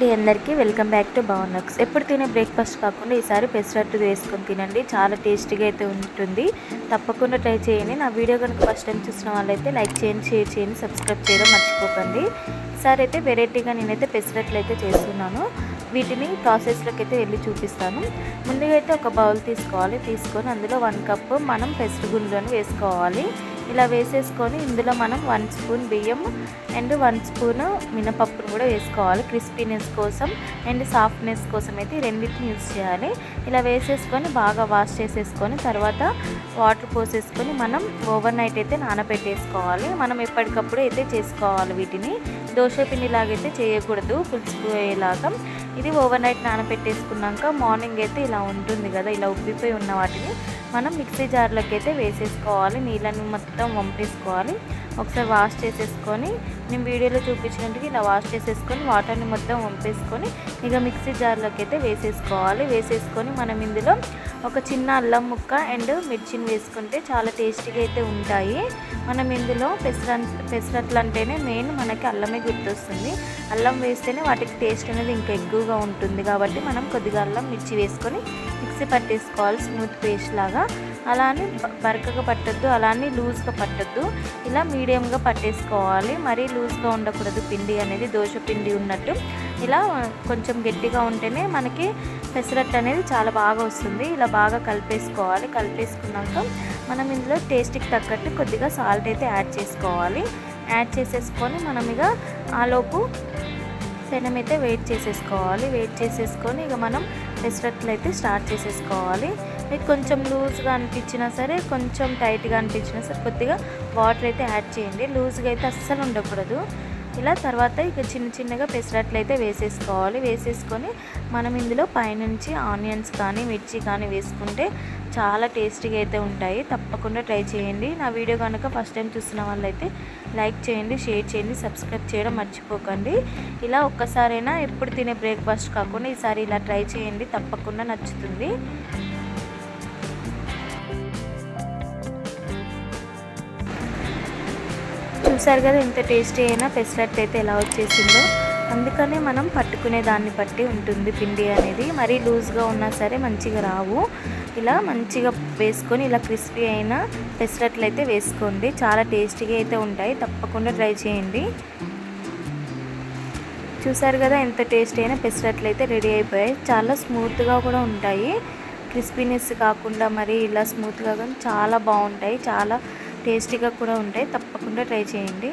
అండి అందరికీ welcome back to బాగున్నాక్స్ ఎప్పుడు తినే బ్రేక్ఫాస్ట్ కాకుండా ఈసారి పెసరట్టు వేసుకొని తినండి. చాలా టేస్టీగా అయితే ఉంటుంది. తప్పకుండా ట్రై చేయండి. నా వీడియో కనుక ఫస్ట్ టైం చూసిన వాళ్ళైతే లైక్ చేయండి షేర్ చేయండి సబ్స్క్రైబ్ చేయడం మర్చిపోకండి. ఈసారి అయితే వెరైటీగా నేనైతే పెసరట్లు అయితే చేస్తున్నాను. వీటిని ప్రాసెస్లోకి అయితే వెళ్ళి చూపిస్తాను. ముందుగా అయితే ఒక బౌల్ తీసుకోవాలి. తీసుకొని అందులో వన్ కప్ మనం పెసరగుండ్లను వేసుకోవాలి. ఇలా వేసేసుకొని ఇందులో మనం వన్ స్పూన్ బియ్యం అండ్ వన్ స్పూన్ మినపప్పును కూడా వేసుకోవాలి. క్రిస్పీనెస్ కోసం అండ్ సాఫ్ట్నెస్ కోసం అయితే రెండింటిని యూజ్ చేయాలి. ఇలా వేసేసుకొని బాగా వాష్ చేసేసుకొని తర్వాత వాటర్ పోసేసుకొని మనం ఓవర్ నైట్ అయితే నానబెట్టేసుకోవాలి మనం ఎప్పటికప్పుడు అయితే చేసుకోవాలి వీటిని. దోశ పిండిలాగైతే చేయకూడదు పులుసుకుపోయేలాగా ఇది ఓవర్ నైట్ నానబెట్టేసుకున్నాక మార్నింగ్ అయితే ఇలా ఉంటుంది కదా ఇలా ఉబ్బిపోయి ఉన్న వాటిని. మనం మిక్సీ జార్లోకి అయితే వేసేసుకోవాలి నీళ్ళని మొత్తం వంపేసుకోవాలి. ఒకసారి వాష్ చేసేసుకొని నేను వీడియోలో చూపించినట్టుగా ఇలా వాష్ చేసేసుకొని వాటర్ని మొత్తం వంపేసుకొని ఇక మిక్సీ జార్లోకి అయితే వేసేసుకోవాలి. వేసేసుకొని మనం ఇందులో ఒక చిన్న అల్లం ముక్క అండ్ మిర్చిని వేసుకుంటే చాలా టేస్టీగా అయితే ఉంటాయి. మనం ఇందులో పెసర పెసరట్లు అంటేనే మెయిన్ మనకి అల్లమే గుర్తొస్తుంది. అల్లం వేస్తేనే వాటికి టేస్ట్ అనేది ఇంకా ఎక్కువగా ఉంటుంది కాబట్టి మనం కొద్దిగా అల్లం మిర్చి వేసుకొని మిక్సీ పట్టేసుకోవాలి స్మూత్ పేస్ట్ లాగా. అలానే బరకగా పట్టద్దు అలా అని లూజ్గా పట్టద్దు. ఇలా మీడియంగా పట్టేసుకోవాలి. మరీ లూజ్గా ఉండకూడదు పిండి అనేది దోశ పిండి ఉన్నట్టు. ఇలా కొంచెం గట్టిగా ఉంటేనే మనకి పెసరట్టు అనేది చాలా బాగా వస్తుంది. ఇలా బాగా కలిపేసుకోవాలి. కలిపేసుకున్నాక మనం ఇందులో టేస్ట్కి తగ్గట్టు కొద్దిగా సాల్ట్ అయితే యాడ్ చేసుకోవాలి. యాడ్ చేసేసుకొని మనం ఇక ఆలోపు పెనం అయితే వెయిట్ చేసేసుకోవాలి. వెయిట్ చేసేసుకొని ఇక మనం పెసరట్లు అయితే స్టార్ట్ చేసేసుకోవాలి. మీకు కొంచెం లూజ్గా అనిపించినా సరే కొంచెం టైట్గా అనిపించినా సరే కొద్దిగా వాటర్ అయితే యాడ్ చేయండి. లూజ్గా అయితే అస్సలు ఉండకూడదు. ఇలా తర్వాత ఇక చిన్న చిన్నగా పెసరట్లు అయితే వేసేసుకోవాలి. వేసేసుకొని మనం ఇందులో పైనుంచి ఆనియన్స్ కానీ మిర్చి కానీ వేసుకుంటే చాలా టేస్టీగా అయితే ఉంటాయి. తప్పకుండా ట్రై చేయండి. నా వీడియో కనుక ఫస్ట్ టైం చూస్తున్న వాళ్ళైతే లైక్ చేయండి షేర్ చేయండి సబ్స్క్రైబ్ చేయడం మర్చిపోకండి. ఇలా ఒక్కసారైనా ఎప్పుడు తినే బ్రేక్ఫాస్ట్ కాకుండా ఈసారి ఇలా ట్రై చేయండి. తప్పకుండా నచ్చుతుంది. చూసారు కదా ఎంత టేస్టీ అయినా పెసరట్ అయితే ఎలా వచ్చేసిందో. అందుకనే మనం పట్టుకునే దాన్ని బట్టి ఉంటుంది పిండి అనేది. మరీ లూజ్గా ఉన్నా సరే మంచిగా రావు. ఇలా మంచిగా వేసుకొని ఇలా క్రిస్పీ అయిన పెసరట్లు అయితే వేసుకోండి. చాలా టేస్టీగా అయితే ఉంటాయి. తప్పకుండా ట్రై చేయండి. చూసారు కదా ఎంత టేస్టీ అయినా పెసరట్లు అయితే రెడీ అయిపోయాయి. చాలా స్మూత్గా కూడా ఉంటాయి. క్రిస్పీనెస్ కాకుండా మరి ఇలా స్మూత్గా కానీ చాలా బాగుంటాయి. చాలా టేస్టీగా కూడా ఉంటాయి. తప్పకుండా ట్రై చేయండి.